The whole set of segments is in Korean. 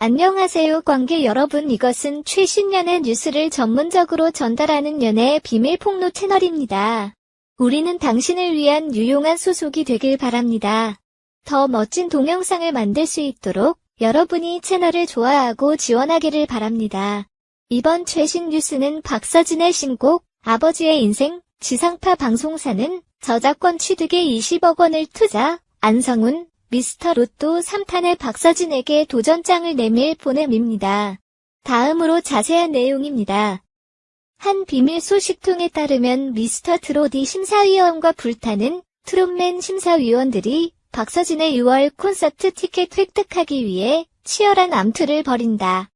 안녕하세요 관계 여러분 이것은 최신 연애 뉴스를 전문적으로 전달하는 연애 비밀 폭로 채널입니다. 우리는 당신을 위한 유용한 소속이 되길 바랍니다. 더 멋진 동영상을 만들 수 있도록 여러분이 채널을 좋아하고 지원하기를 바랍니다. 이번 최신 뉴스는 박서진의 신곡 아버지의 인생 지상파 방송사는 저작권 취득에 20억 원을 투자 안성훈 미스터 로또 3탄의 박서진에게 도전장을 내밀 보냄입니다. 다음으로 자세한 내용입니다. 한 비밀 소식통에 따르면 미스터 트로디 심사위원과 불타는 트롯맨 심사위원들이 박서진의 6월 콘서트 티켓 획득하기 위해 치열한 암투를 벌인다.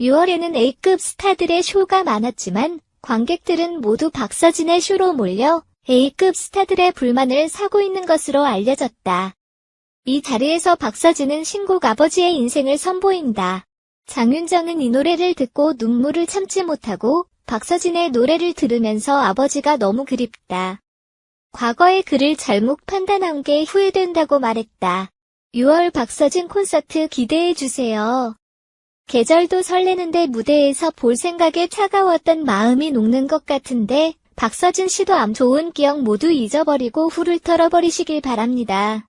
6월에는 A급 스타들의 쇼가 많았지만 관객들은 모두 박서진의 쇼로 몰려 A급 스타들의 불만을 사고 있는 것으로 알려졌다. 이 자리에서 박서진은 신곡 아버지의 인생을 선보인다. 장윤정은 이 노래를 듣고 눈물을 참지 못하고 박서진의 노래를 들으면서 아버지가 너무 그립다. 과거의 그를 잘못 판단한 게 후회된다고 말했다. 6월 박서진 콘서트 기대해주세요. 계절도 설레는데 무대에서 볼 생각에 차가웠던 마음이 녹는 것 같은데 박서진 씨도 암 좋은 기억 모두 잊어버리고 후를 털어버리시길 바랍니다.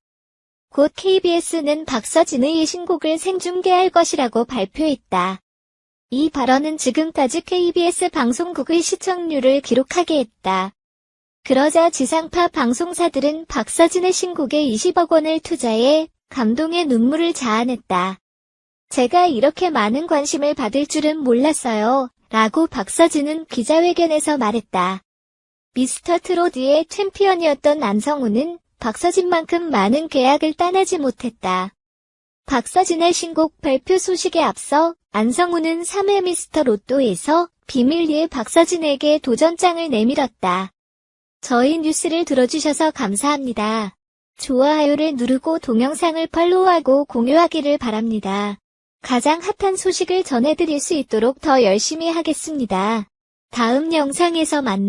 곧 KBS는 박서진의 신곡을 생중계할 것이라고 발표했다. 이 발언은 지금까지 KBS 방송국의 시청률을 기록하게 했다. 그러자 지상파 방송사들은 박서진의 신곡에 20억 원을 투자해 감동의 눈물을 자아냈다. 제가 이렇게 많은 관심을 받을 줄은 몰랐어요. 라고 박서진은 기자회견에서 말했다. 미스터 트로디의 챔피언이었던 안성우는 박서진만큼 많은 계약을 따내지 못했다. 박서진의 신곡 발표 소식에 앞서 안성우는 3회 미스터 로또에서 비밀리에 박서진에게 도전장을 내밀었다. 저희 뉴스를 들어주셔서 감사합니다. 좋아요를 누르고 동영상을 팔로우하고 공유하기를 바랍니다. 가장 핫한 소식을 전해드릴 수 있도록 더 열심히 하겠습니다. 다음 영상에서 만나